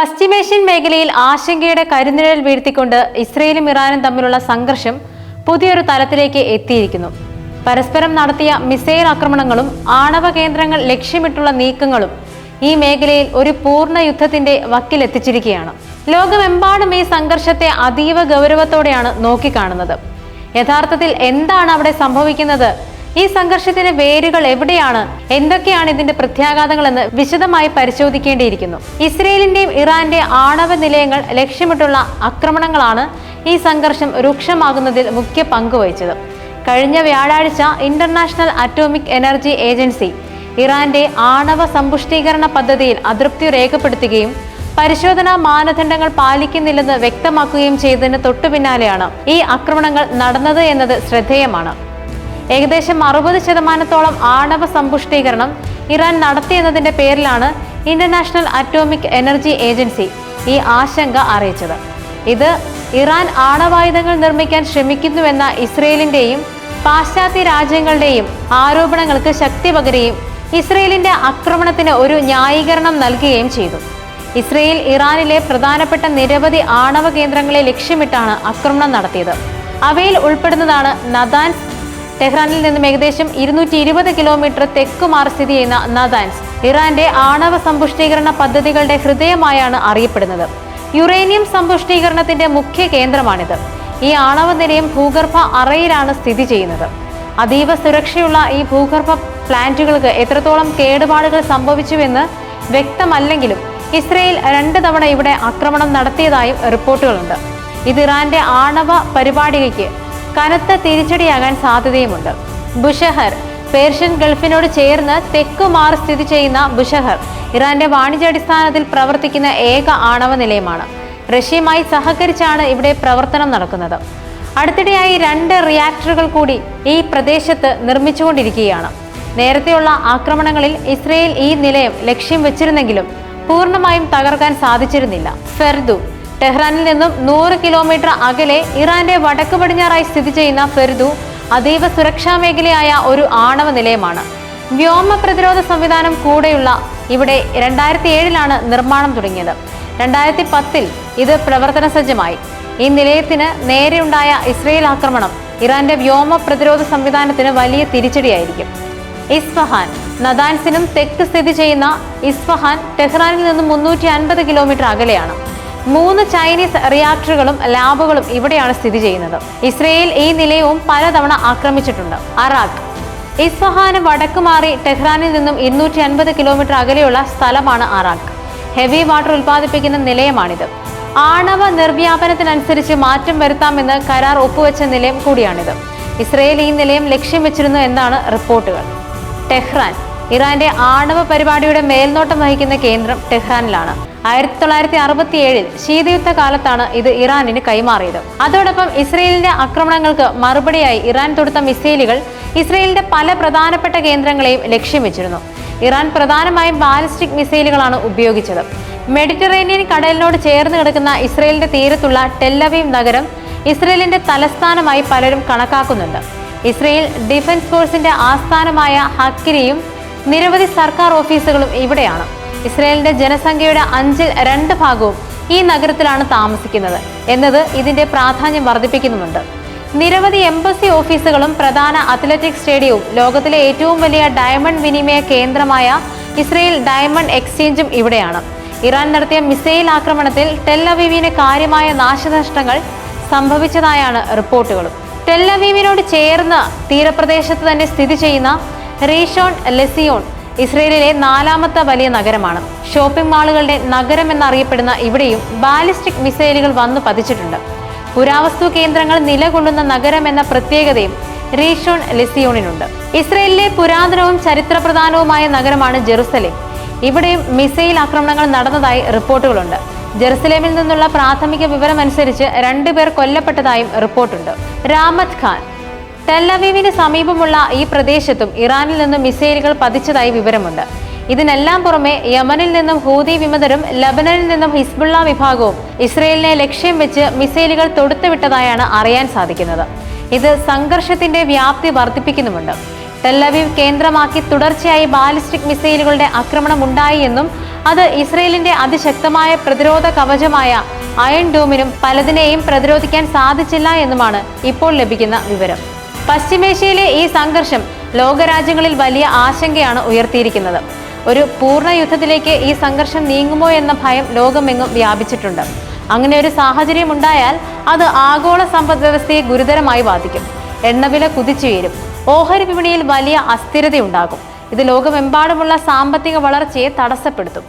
പശ്ചിമേഷ്യൻ മേഖലയിൽ ആശങ്കയുടെ കരുനിഴൽ വീഴ്ത്തിക്കൊണ്ട് ഇസ്രയേലും ഇറാനും തമ്മിലുള്ള സംഘർഷം പുതിയൊരു തലത്തിലേക്ക് എത്തിയിരിക്കുന്നു. പരസ്പരം നടത്തിയ മിസൈൽ ആക്രമണങ്ങളും ആണവ കേന്ദ്രങ്ങൾ ലക്ഷ്യമിട്ടുള്ള നീക്കങ്ങളും ഈ മേഖലയിൽ ഒരു പൂർണ യുദ്ധത്തിന്റെ വക്കിലെത്തിച്ചിരിക്കുകയാണ്. ലോകമെമ്പാടും ഈ സംഘർഷത്തെ അതീവ ഗൗരവത്തോടെയാണ് നോക്കിക്കാണുന്നത്. യഥാർത്ഥത്തിൽ എന്താണ് അവിടെ സംഭവിക്കുന്നത്? ഈ സംഘർഷത്തിന്റെ വേരുകൾ എവിടെയാണ്? എന്തൊക്കെയാണ് ഇതിന്റെ പ്രത്യാഘാതങ്ങളെന്ന് വിശദമായി പരിശോധിക്കേണ്ടിയിരിക്കുന്നു. ഇസ്രയേലിന്റെയും ഇറാന്റെ ആണവ നിലയങ്ങൾ ലക്ഷ്യമിട്ടുള്ള ആക്രമണങ്ങളാണ് ഈ സംഘർഷം രൂക്ഷമാകുന്നതിൽ മുഖ്യ പങ്ക് വഹിച്ചത്. കഴിഞ്ഞ വ്യാഴാഴ്ച ഇന്റർനാഷണൽ അറ്റോമിക് എനർജി ഏജൻസി ഇറാന്റെ ആണവ സമ്പുഷ്ടീകരണ പദ്ധതിയിൽ അതൃപ്തി രേഖപ്പെടുത്തുകയും പരിശോധനാ മാനദണ്ഡങ്ങൾ പാലിക്കുന്നില്ലെന്ന് വ്യക്തമാക്കുകയും ചെയ്തതിന് തൊട്ടുപിന്നാലെയാണ് ഈ ആക്രമണങ്ങൾ നടന്നത് എന്നത് ശ്രദ്ധേയമാണ്. ഏകദേശം അറുപത് ശതമാനത്തോളം ആണവ സമ്പുഷ്ടീകരണം ഇറാൻ നടത്തിയെന്നതിന്റെ പേരിലാണ് ഇന്റർനാഷണൽ അറ്റോമിക് എനർജി ഏജൻസി ഈ ആശങ്ക അറിയിച്ചത്. ഇത് ഇറാൻ ആണവായുധങ്ങൾ നിർമ്മിക്കാൻ ശ്രമിക്കുന്നുവെന്ന ഇസ്രയേലിന്റെയും പാശ്ചാത്യ രാജ്യങ്ങളുടെയും ആരോപണങ്ങൾക്ക് ശക്തി പകരുകയും ഇസ്രയേലിന്റെ ആക്രമണത്തിന് ഒരു ന്യായീകരണം നൽകുകയും ചെയ്തു. ഇസ്രയേൽ ഇറാനിലെ പ്രധാനപ്പെട്ട നിരവധി ആണവ കേന്ദ്രങ്ങളെ ലക്ഷ്യമിട്ടാണ് ആക്രമണം നടത്തിയത്. അവയിൽ ഉൾപ്പെടുന്നതാണ് നദാൻസ് ടെഹ്റാനിൽ നിന്നും ഏകദേശം ഇരുന്നൂറ്റി ഇരുപത് കിലോമീറ്റർ തെക്കുമാർ സ്ഥിതി ചെയ്യുന്ന നദാൻസ് ഇറാന്റെ ആണവ സമ്പുഷ്ടീകരണ പദ്ധതികളുടെ ഹൃദയമായാണ് അറിയപ്പെടുന്നത്. യുറേനിയം സമ്പുഷ്ടീകരണത്തിന്റെ മുഖ്യ കേന്ദ്രമാണിത്. ഈ ആണവ നിലയം ഭൂഗർഭ അറയിലാണ് സ്ഥിതി ചെയ്യുന്നത്. അതീവ സുരക്ഷയുള്ള ഈ ഭൂഗർഭ പ്ലാന്റുകൾക്ക് എത്രത്തോളം കേടുപാടുകൾ സംഭവിച്ചുവെന്ന് വ്യക്തമല്ലെങ്കിലും ഇസ്രയേൽ രണ്ട് തവണ ഇവിടെ ആക്രമണം നടത്തിയതായും റിപ്പോർട്ടുകളുണ്ട്. ഇത് ഇറാന്റെ ആണവ പരിപാടികയ്ക്ക് കനത്ത തിരിച്ചടിയാകാൻ സാധ്യതയുമുണ്ട്. ബുഷഹർ പേർഷ്യൻ ഗൾഫിനോട് ചേർന്ന് തെക്കുമാറി സ്ഥിതി ചെയ്യുന്ന ബുഷഹർ ഇറാന്റെ വാണിജ്യാടിസ്ഥാനത്തിൽ പ്രവർത്തിക്കുന്ന ഏക ആണവ നിലയമാണ്. റഷ്യയുമായി സഹകരിച്ചാണ് ഇവിടെ പ്രവർത്തനം നടക്കുന്നത്. അടുത്തിടെയായി രണ്ട് റിയാക്ടറുകൾ കൂടി ഈ പ്രദേശത്ത് നിർമ്മിച്ചുകൊണ്ടിരിക്കുകയാണ്. നേരത്തെയുള്ള ആക്രമണങ്ങളിൽ ഇസ്രയേൽ ഈ നിലയം ലക്ഷ്യം വെച്ചിരുന്നെങ്കിലും പൂർണമായും തകർക്കാൻ സാധിച്ചിരുന്നില്ല. ഫെർദു ടെഹ്റാനിൽ നിന്നും നൂറ് കിലോമീറ്റർ അകലെ ഇറാന്റെ വടക്ക് പടിഞ്ഞാറായി സ്ഥിതി ചെയ്യുന്ന ഫെർദു അതീവ സുരക്ഷാ മേഖലയായ ഒരു ആണവ നിലയമാണ്. വ്യോമ പ്രതിരോധ സംവിധാനം കൂടെയുള്ള ഇവിടെ രണ്ടായിരത്തി ഏഴിലാണ് നിർമ്മാണം തുടങ്ങിയത്. രണ്ടായിരത്തി പത്തിൽ ഇത് പ്രവർത്തന സജ്ജമായി. ഈ നിലയത്തിന് നേരെയുണ്ടായ ഇസ്രയേൽ ആക്രമണം ഇറാന്റെ വ്യോമ പ്രതിരോധ സംവിധാനത്തിന് വലിയ തിരിച്ചടിയായിരിക്കും. ഇസ്ഫഹാൻ നദാൻസിനും തെക്ക് സ്ഥിതി ചെയ്യുന്ന ഇസ്ഫഹാൻ ടെഹ്റാനിൽ നിന്നും മുന്നൂറ്റി അൻപത് കിലോമീറ്റർ അകലെയാണ്. മൂന്ന് ചൈനീസ് റിയാക്ടറുകളും ലാബുകളും ഇവിടെയാണ് സ്ഥിതി ചെയ്യുന്നത്. ഇസ്രയേൽ ഈ നിലയവും പലതവണ ആക്രമിച്ചിട്ടുണ്ട്. അറാഖ്. ഇസ്ഫഹാന് വടക്ക് മാറി ടെഹ്റാനിൽ നിന്നും ഇരുന്നൂറ്റി അൻപത് കിലോമീറ്റർ അകലെയുള്ള സ്ഥലമാണ് അറാഖ്. ഹെവി വാട്ടർ ഉൽപ്പാദിപ്പിക്കുന്ന നിലയമാണിത്. ആണവ നിർവ്യാപനത്തിനനുസരിച്ച് മാറ്റം വരുത്താമെന്ന് കരാർ ഒപ്പുവെച്ച നിലയം കൂടിയാണിത്. ഇസ്രയേൽ ഈ നിലയം ലക്ഷ്യം വെച്ചിരുന്നു എന്നാണ് റിപ്പോർട്ടുകൾ. ടെഹ്റാൻ. ഇറാന്റെ ആണവ പരിപാടിയുടെ മേൽനോട്ടം വഹിക്കുന്ന കേന്ദ്രം ടെഹ്റാനിലാണ്. ആയിരത്തി തൊള്ളായിരത്തി അറുപത്തി ഏഴിൽ ശീതയുദ്ധ കാലത്താണ് ഇത് ഇറാനിന് കൈമാറിയത്. അതോടൊപ്പം ഇസ്രയേലിന്റെ ആക്രമണങ്ങൾക്ക് മറുപടിയായി ഇറാൻ തൊടുത്ത മിസൈലുകൾ ഇസ്രയേലിന്റെ പല പ്രധാനപ്പെട്ട കേന്ദ്രങ്ങളെയും ലക്ഷ്യം വെച്ചിരുന്നു ഇറാൻ പ്രധാനമായും ബാലിസ്റ്റിക് മിസൈലുകളാണ് ഉപയോഗിച്ചത്. മെഡിറ്ററേനിയൻ കടലിനോട് ചേർന്ന് കിടക്കുന്ന ഇസ്രയേലിന്റെ തീരത്തുള്ള ടെല്ലവീം നഗരം ഇസ്രയേലിന്റെ തലസ്ഥാനമായി പലരും കണക്കാക്കുന്നുണ്ട്. ഇസ്രയേൽ ഡിഫൻസ് ഫോഴ്സിന്റെ ആസ്ഥാനമായ ഹക്കിരിയും നിരവധി സർക്കാർ ഓഫീസുകളും ഇവിടെയാണ്. ഇസ്രയേലിന്റെ ജനസംഖ്യയുടെ അഞ്ചിൽ രണ്ട് ഭാഗവും ഈ നഗരത്തിലാണ് താമസിക്കുന്നത് എന്നത് ഇതിന്റെ പ്രാധാന്യം വർദ്ധിപ്പിക്കുന്നുമുണ്ട്. നിരവധി എംബസി ഓഫീസുകളും പ്രധാന അത്ലറ്റിക് സ്റ്റേഡിയവും ലോകത്തിലെ ഏറ്റവും വലിയ ഡയമണ്ട് വിനിമയ കേന്ദ്രമായ ഇസ്രയേൽ ഡയമണ്ട് എക്സ്ചേഞ്ചും ഇവിടെയാണ്. ഇറാൻ നടത്തിയ മിസൈൽ ആക്രമണത്തിൽ ടെല്ലവീവിന് കാര്യമായ നാശനഷ്ടങ്ങൾ സംഭവിച്ചതായാണ് റിപ്പോർട്ടുകളും. ടെല്ലവീവിനോട് ചേർന്ന് തീരപ്രദേശത്ത് തന്നെ സ്ഥിതി ചെയ്യുന്ന റീഷോൺ ലെസിയോൺ ഇസ്രയേലിലെ നാലാമത്തെ വലിയ നഗരമാണ്. ഷോപ്പിംഗ് മാളുകളുടെ നഗരം എന്നറിയപ്പെടുന്ന ഇവിടെയും ബാലിസ്റ്റിക് മിസൈലുകൾ വന്നു പതിച്ചിട്ടുണ്ട്. പുരാവസ്തു കേന്ദ്രങ്ങൾ നിലകൊള്ളുന്ന നഗരം എന്ന പ്രത്യേകതയും റീഷോൺ ലെസിയോണിനുണ്ട്. ഇസ്രയേലിലെ പുരാതനവും ചരിത്രപ്രധാനവുമായ നഗരമാണ് ജെറുസലേം. ഇവിടെയും മിസൈൽ ആക്രമണങ്ങൾ നടന്നതായി റിപ്പോർട്ടുകളുണ്ട്. ജെറുസലേമിൽ നിന്നുള്ള പ്രാഥമിക വിവരമനുസരിച്ച് രണ്ടുപേർ കൊല്ലപ്പെട്ടതായും റിപ്പോർട്ടുണ്ട്. രാമത് ഖാൻ ടെല്ലവീവിന് സമീപമുള്ള ഈ പ്രദേശത്തും ഇറാനിൽ നിന്നും മിസൈലുകൾ പതിച്ചതായി വിവരമുണ്ട്. ഇതിനെല്ലാം പുറമെ യമനിൽ നിന്നും ഹൂതി വിമതരും ലബനനിൽ നിന്നും ഹിസ്ബുള്ള വിഭാഗവും ഇസ്രയേലിനെ ലക്ഷ്യം വെച്ച് മിസൈലുകൾ തൊടുത്തുവിട്ടതായാണ് അറിയാൻ സാധിക്കുന്നത്. ഇത് സംഘർഷത്തിന്റെ വ്യാപ്തി വർദ്ധിപ്പിക്കുന്നുമുണ്ട്. ടെല്ലവീവ് കേന്ദ്രമാക്കി തുടർച്ചയായി ബാലിസ്റ്റിക് മിസൈലുകളുടെ ആക്രമണം ഉണ്ടായി എന്നും അത് ഇസ്രയേലിന്റെ അതിശക്തമായ പ്രതിരോധ കവചമായ അയൺ ഡോമിനും പലതിനെയും പ്രതിരോധിക്കാൻ സാധിച്ചില്ല എന്നുമാണ് ഇപ്പോൾ ലഭിക്കുന്ന വിവരം. പശ്ചിമേഷ്യയിലെ ഈ സംഘർഷം ലോകരാജ്യങ്ങളിൽ വലിയ ആശങ്കയാണ് ഉയർത്തിയിരിക്കുന്നത്. ഒരു പൂർണ യുദ്ധത്തിലേക്ക് ഈ സംഘർഷം നീങ്ങുമോ എന്ന ഭയം ലോകമെങ്ങും വ്യാപിച്ചിട്ടുണ്ട്. അങ്ങനെ ഒരു സാഹചര്യം ഉണ്ടായാൽ അത് ആഗോള സമ്പദ് വ്യവസ്ഥയെ ഗുരുതരമായി ബാധിക്കും. എണ്ണവില കുതിച്ചുയരും. ഓഹരി വിപണിയിൽ വലിയ അസ്ഥിരതയുണ്ടാകും. ഇത് ലോകമെമ്പാടുമുള്ള സാമ്പത്തിക വളർച്ചയെ തടസ്സപ്പെടുത്തും.